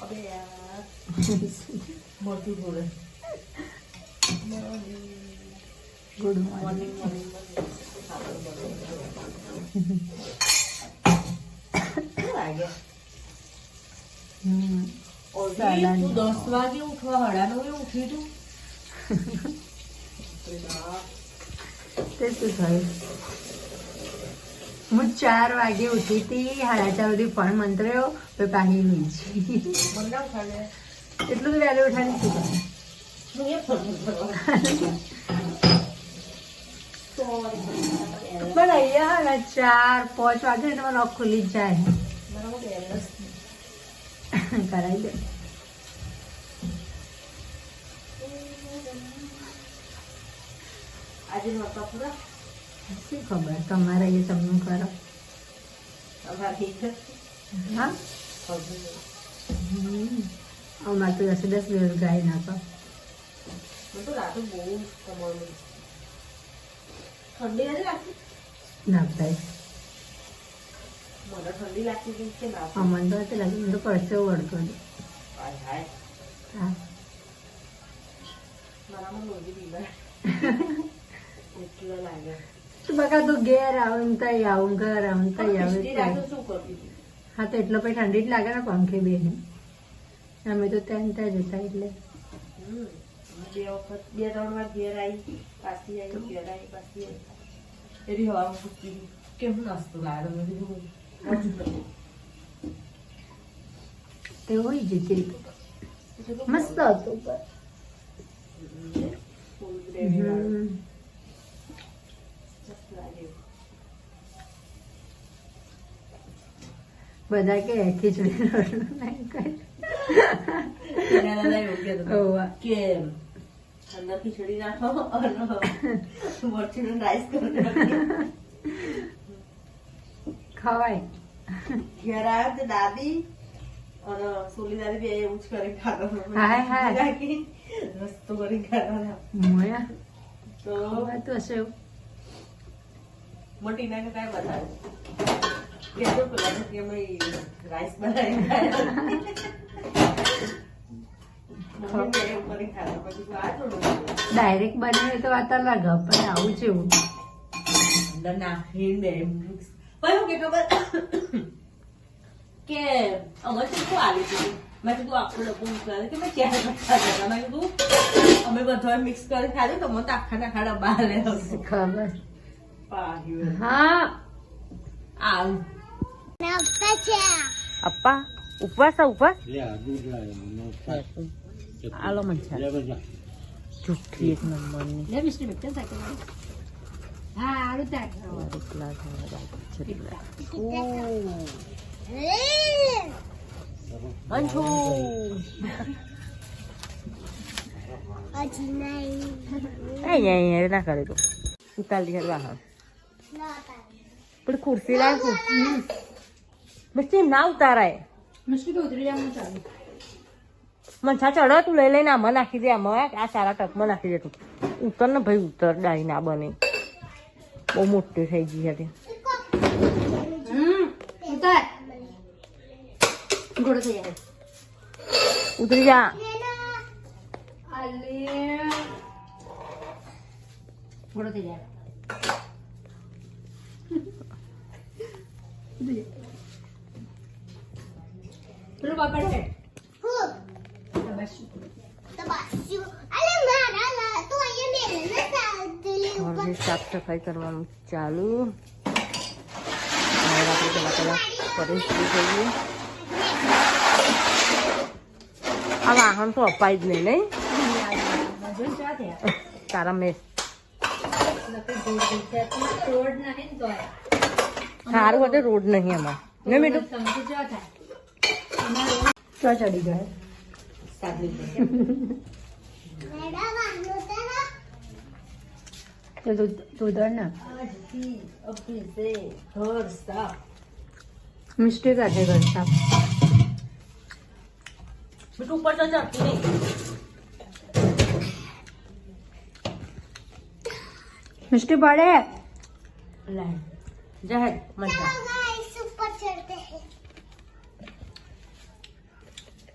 યાર બોલે good morning morning દસ વાગે ઉઠવા હડા નવે ઉઠી તું તે શું થયું? હું ચાર વાગે ઉઠી હતી સાડા ચાર સુધી ફોન મંતર્યો તો પાણી મને એટલું તો વહેલું ઉઠાડી સોરી પણ અહીંયા ચાર, પાંચ વાગે તમારે મારો ખુલી જાય. કરાવી દે. આજે નહોતા પૂરા? શું ખબર? તમારે એ તમને કરો. હા. અમારે તો દસે દસ દિવસ ગાય નાખો તો. રાતે બહુ કમાવાનું ઠંડી નથી લાગતી? મને ઠંડી લાગતી હતી કે ના? અમને તો લાગતું. તો પરસે વળતો હા. મારામાં લોહી બીમાર. એટલો લાગે. બકા તું ઘેર આવું તઈ આવું ઘર આવું તઈ આવું હા તો એટલો પછી ઠંડી જ લાગે ને પંખે બે અમે તો ત્યાં ત્યાં જતા એટલે. બે વખત બે ત્રણ વાર ઘેર આવી પાછી આવી ઘેર આવી પાછી આવી એવી હવા પૂછતી નાસ્તો મેં કીધું તે હોય જતી મસ્ત હતું પણ ફૂલ ગ્રેવી વાળું. હમ. મસ્ત લાગે બધા કે ખીચડી રોટલું અંદર ખીચડી નાખો રાઈસ નાખો. ખવાય ઘેર આવ્યા તે દાદી અને સોલી દાદી બે એવું જ કરી ખાતા હાય, હાય. નાખી રસ્તો કરી હતા. મોયા તો. મોટી ના કઈ બતાવે રાઈસ કરી ડાયરેક્ટ બનાવે તો વાત અલગ પણ આવું જેવું નાખીને પણ હું કે ખબર? કે અમે તો શું આવી હતી મેં કીધું આખું ડબ્બો મૂકવા કે મેં ક્યારે ખાતા હતા? મેં કીધું અમે બધા મિક્સ કરી ખાધું તો મને તો આખા નાખા ડબ્બા લે ખબર. હા. આવ અપ્પા ઉપવાસ ઉપવાસ આલો મન જુઠ્ઠી એક નંબરની. ના કરે તો. ઉતારી કરવા પણ ખુરશી લાવ એમ ના ઉતારાય. મિસ્ટર તો ઉતરી જવાનું ચાલુ મનસા ચડો તું લઈ લઈને આમાં નાખી દે આમાં આ સારા ટકમાં નાખી દે તું. ઉતર ને ભાઈ ઉતર ડાળી ના બને. બહુ મોટી થઈ ગઈ હતી ઉતરી. જા. ગોળો થઈ જાય. ઉતરી જા અલે ગોળો થઈ જાય પેલું પાપડ હે ઘરની સાફ સફાઈ કરવાનું ચાલુ. હવે આપણે પેલા પેલા પરિસ્થિતિ જોઈએ. આ વાહન તો અપાય જ નહીં નહીં? તારા મેં. ને સારું હતું રોડ નહીં એમાં ને મીઠું સમજી ચા થાય ચા ચડી જાય તો તું તું ધર ના મિસ્ટેક આજે કરતા મીઠું ઉપર તો ચડતું નહીં મિસ્ટી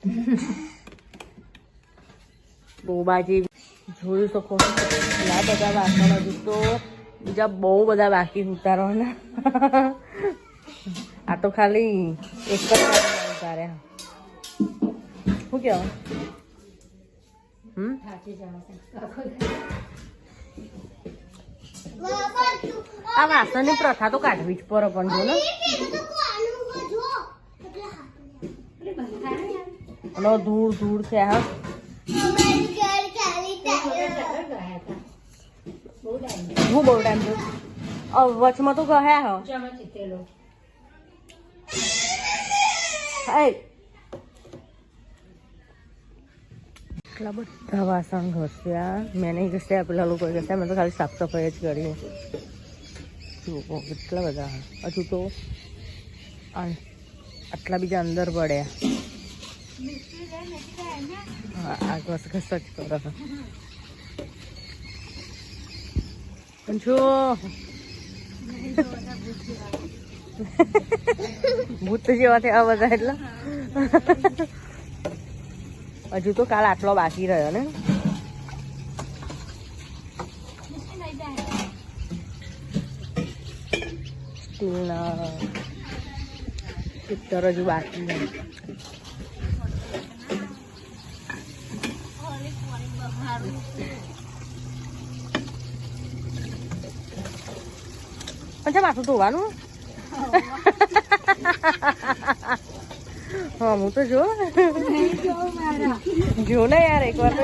ડોબાજી જોયું શકો આ બધા વાસણ હજુ તો બીજા બહુ બધા બાકી ઉતારવાના. આ તો ખાલી એક જ ઉતાર્યા શું કહેવાય હમ? આ વાસણની પ્રથા તો કાઢવી જ પડે પણ જો ને. અને ધૂળ ધૂળ છે હા. હું બહુ ટાઈમ થયો. વચમાં તો ગયા હો. એટલા બધા. વાસણ ઘસ્યા. મેં નહીં ઘસ્યા પેલા લોકો ઘસ્યા. મેં તો ખાલી સાફ સફાઈ જ કરી. જુઓ કેટલા બધા. હજુ તો આટલા બીજા અંદર પડ્યા. ઘસ ઘસ જ જો ભૂત જેવા થયા બધા એટલે હજુ તો કાલ આટલો બાકી રહ્યો ને. સ્ટીલના પિત્તર હજુ બાકી છે માથું ધોવાનું? હા, હું તો જો જો ને યાર એક વાર તો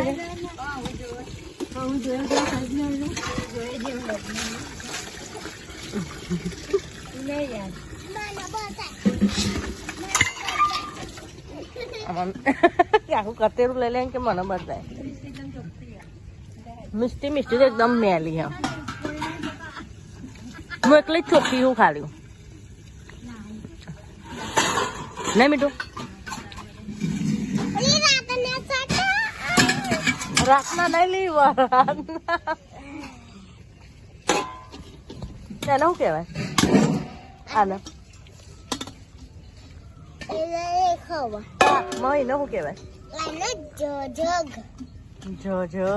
આખું કતેરું લઈ લે કે મને બતાય મિસ્ટી મિસ્ટી એકદમ મેલી, હા. હું એકલી જ ચોખ્ખી હું ખાલી નહીં મીઠું રાતના નહીં લેવા રાતના એને શું કહેવાય આને એને શું કહેવાય જો જો.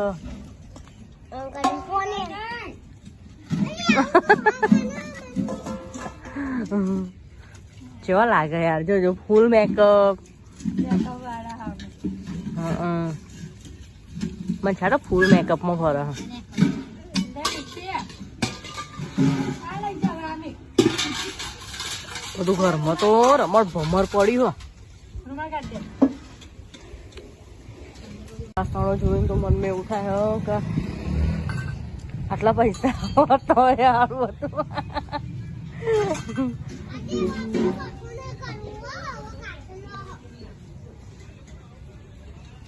કેવા લાગે યાર. જો જો ફૂલ મેકઅપ મને છાડો ફૂલ મેકઅપમાં ફરે બધું ઘરમાં તો રમણ ભમર પડી હો. જોઈને તો મનમાં એવું થાય હો કે આટલા પૈસા હોત તો યાર બધું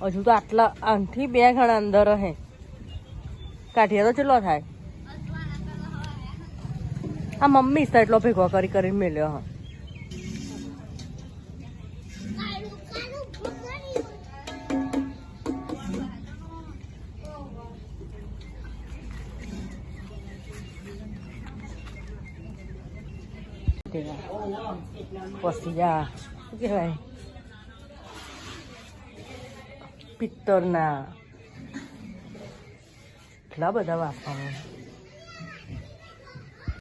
હજુ તો આટલા, આનથી બે ઘણા અંદર હે. કાઢીએ તો ચેટલો થાય? આ મમ્મી એટલો ભેગો કરી કરીને મેલ્યો હા. પછી જા શું કહેવાય પિત્તરના એટલા બધા વાસણો